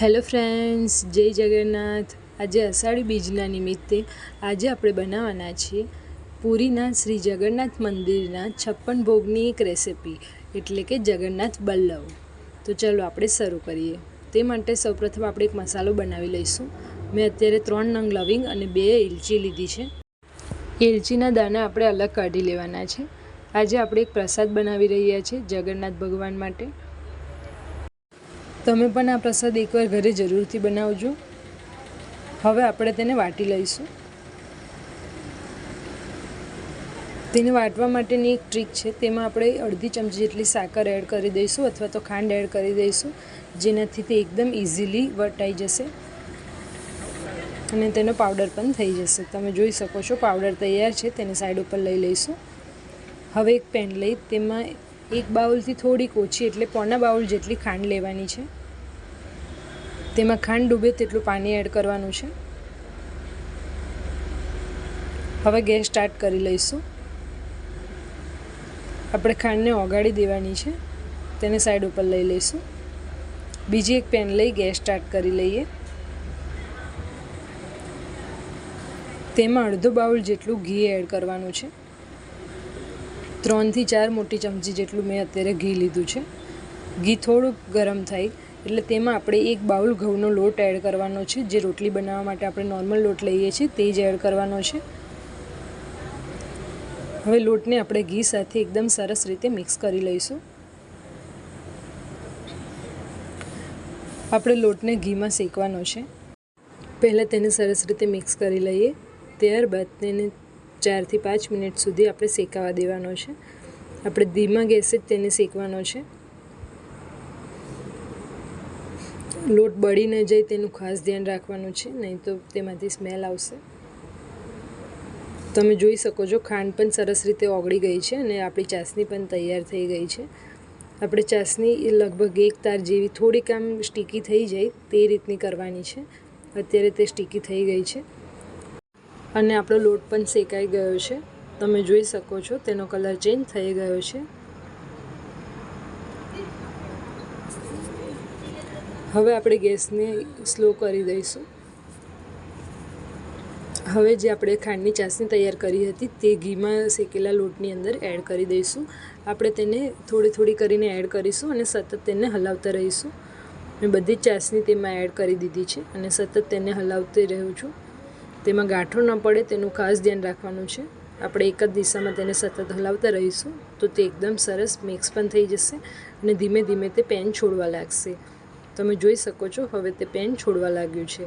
Hello friends, જય જગન્નાથ. આજે અષાઢી બીજના નિમિત્તે આજે આપણે બનાવવાના છીએ પુરીના શ્રી જગન્નાથ મંદિરના છપ્પન ભોગની એક રેસિપી, એટલે કે જગન્નાથ બલ્લવ. તો ચલો આપણે શરૂ કરીએ. તે માટે સૌપ્રથમ આપણે એક મસાલો બનાવી લઈશું. મેં અત્યારે ત્રણ નંગ લવિંગ અને બે એલચી લીધી છે. એલચીના દાણા આપણે અલગ કાઢી લેવાના છે. આજે આપણે એક પ્રસાદ બનાવી રહ્યા છીએ જગન્નાથ ભગવાન માટે. તમે પણ આ પ્રસાદ એકવાર ઘરે જરૂરથી બનાવજો. હવે આપણે તેને વાટી લઈશું. તેને વાટવા માટેની એક ટ્રીક છે, તેમાં આપણે અડધી ચમચી જેટલી સાકર એડ કરી દઈશું અથવા તો ખાંડ એડ કરી દઈશું, જેનાથી તે એકદમ ઇઝીલી વટાઈ જશે. અને તેનો પાવડર પણ થઈ જશે. તમે જોઈ શકો છો પાવડર તૈયાર છે, તેને સાઈડ ઉપર લઈ લઈશું. હવે એક પેન લઈ, તેમાં એક બાઉલથી થોડીક ઓછી, એટલે પોણા બાઉલ જેટલી ખાંડ લેવાની છે. તેમાં ખાંડ ડૂબે તેટલું પાણી એડ કરવાનું છે. હવે ગેસ સ્ટાર્ટ કરી લઈશું. આપણે ખાંડને ઓગાળી દેવાની છે. તેને સાઈડ ઉપર લઈ લઈશું. બીજી એક પેન લઈ ગેસ સ્ટાર્ટ કરી લઈએ. તેમાં અડધો બાઉલ જેટલું ઘી એડ કરવાનું છે. ત્રણથી ચાર મોટી ચમચી જેટલું મેં અત્યારે ઘી લીધું છે. ઘી થોડુંક ગરમ થાય એટલે તેમાં આપણે એક બાઉલ ઘઉંનો લોટ એડ કરવાનો છે. જે રોટલી બનાવવા માટે આપણે નોર્મલ લોટ લઈએ છીએ તે જ એડ કરવાનો છે. હવે લોટને આપણે ઘી સાથે એકદમ સરસ રીતે મિક્સ કરી લઈશું. આપણે લોટને ઘીમાં શેકવાનો છે. પહેલાં તેને સરસ રીતે મિક્સ કરી લઈએ. ત્યારબાદ તેને ચારથી પાંચ મિનિટ સુધી આપણે શેકાવા દેવાનો છે. આપણે ધીમા ગેસે જ તેને શેકવાનો છે. લોટ બળી ન જાય તેનું ખાસ ધ્યાન રાખવાનું છે, નહીં તો તેમાંથી સ્મેલ આવશે. તમે જોઈ શકો છો, ખાંડ પણ સરસ રીતે ઓગળી ગઈ છે અને આપણી ચાસણી પણ તૈયાર થઈ ગઈ છે. આપણે ચાસણી લગભગ એક તાર જેવી થોડીક આમ સ્ટીકી થઈ જાય તે રીતની કરવાની છે. અત્યારે તે સ્ટીકી થઈ ગઈ છે. અને આપણો લોટ પણ શેકાઈ ગયો છે. તમે જોઈ શકો છો, તેનો કલર ચેન્જ થઈ ગયો છે. હવે આપણે ગેસને સ્લો કરી દઈશું. હવે જે આપણે ખાંડની ચાસણી તૈયાર કરી હતી, તે ઘીમાં શેકેલા લોટની અંદર એડ કરી દઈશું. આપણે તેને થોડી થોડી કરીને એડ કરીશું અને સતત તેને હલાવતા રહીશું. મેં બધી જ ચાસણી તેમાં એડ કરી દીધી છે અને સતત તેને હલાવતી રહું છું. તેમાં ગાંઠો ન પડે તેનું ખાસ ધ્યાન રાખવાનું છે. આપણે એક જ દિશામાં તેને સતત હલાવતા રહીશું તો તે એકદમ સરસ મિક્સ પણ થઈ જશે અને ધીમે ધીમે તે પેન છોડવા લાગશે. તમે જોઈ શકો છો હવે તે પેન છોડવા લાગ્યું છે.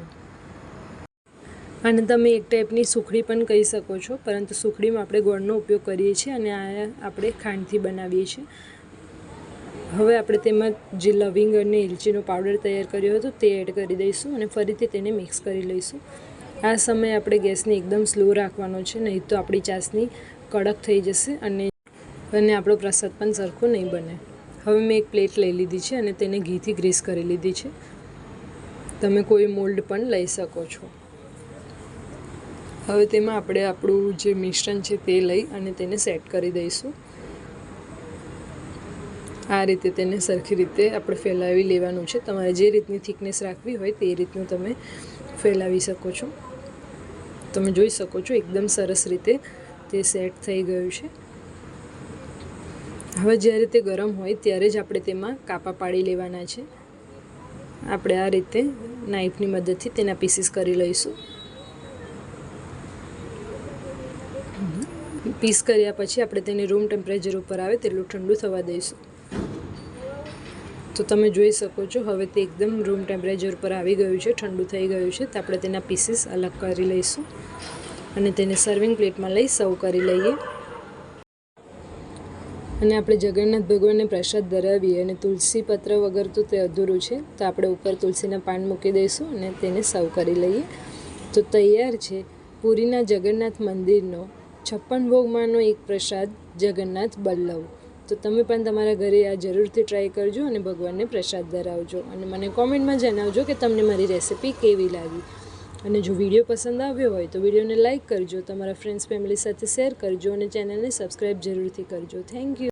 અને તમે એક ટાઈપની સુખડી પણ કહી શકો છો, પરંતુ સુખડીમાં આપણે ગોળનો ઉપયોગ કરીએ છીએ અને આ આપણે ખાંડથી બનાવીએ છીએ. હવે આપણે તેમાં જે લવિંગ અને એલચીનો પાવડર તૈયાર કર્યો હતો તે એડ કરી દઈશું અને ફરીથી તેને મિક્સ કરી લઈશું. આ સમયે આપણે ગેસને એકદમ સ્લો રાખવાનો છે, નહીં તો આપણી ચાસની કડક થઈ જશે અને અને આપણો પ્રસાદ પણ સરખો નહીં બને. હવે મેં એક પ્લેટ લઈ લીધી છે અને તેને ઘીથી ગ્રીસ કરી લીધી છે. તમે કોઈ મોલ્ડ પણ લઈ શકો છો. હવે તેમાં આપણે આપણું જે મિશ્રણ છે તે લઈ અને તેને સેટ કરી દઈશું. આ રીતે તેને સરખી રીતે આપણે ફેલાવી લેવાનું છે. તમારે જે રીતની થિકનેસ રાખવી હોય તે રીતનું તમે ફેલાવી શકો છો. તમે જોઈ શકો છો એકદમ સરસ રીતે તે સેટ થઈ ગયું છે. હવે જ્યારે તે ગરમ હોય ત્યારે જ આપણે તેમાં કાપા પાડી લેવાના છે. આપણે આ રીતે નાઈફની મદદથી તેના પીસીસ કરી લઈશું. પીસ કર્યા પછી આપણે તેને રૂમ ટેમ્પરેચર ઉપર આવે તેટલું ઠંડુ થવા દઈશું. તો તમે જોઈ શકો છો, હવે તે એકદમ રૂમ ટેમ્પરેચર પર આવી ગયું છે, ઠંડુ થઈ ગયું છે, તો આપણે તેના પીસીસ અલગ કરી લઈશું અને તેને સર્વિંગ પ્લેટમાં લઈ સર્વ કરી લઈએ. અને આપણે જગન્નાથ ભગવાનને પ્રસાદ ધરાવીએ અને તુલસી પત્ર વગર તો તે અધૂરું છે, તો આપણે ઉપર તુલસીના પાન મૂકી દઈશું અને તેને સર્વ કરી લઈએ. તો તૈયાર છે, પુરીના જગન્નાથ મંદિરનો છપ્પન ભોગમાંનો એક પ્રસાદ જગન્નાથ બલ્લવ. તો તમે પણ તમારા ઘરે આ જરૂરથી ટ્રાય કરજો અને ભગવાનને પ્રસાદ ધરાવજો. અને મને કોમેન્ટમાં જણાવજો કે તમને મારી રેસિપી કેવી લાગી. અને જો વીડિયો પસંદ આવ્યો હોય તો વિડીયોને લાઇક કરજો, તમારા ફ્રેન્ડ્સ ફેમિલી સાથે શેર કરજો અને ચેનલને સબસ્ક્રાઈબ જરૂરથી કરજો. Thank you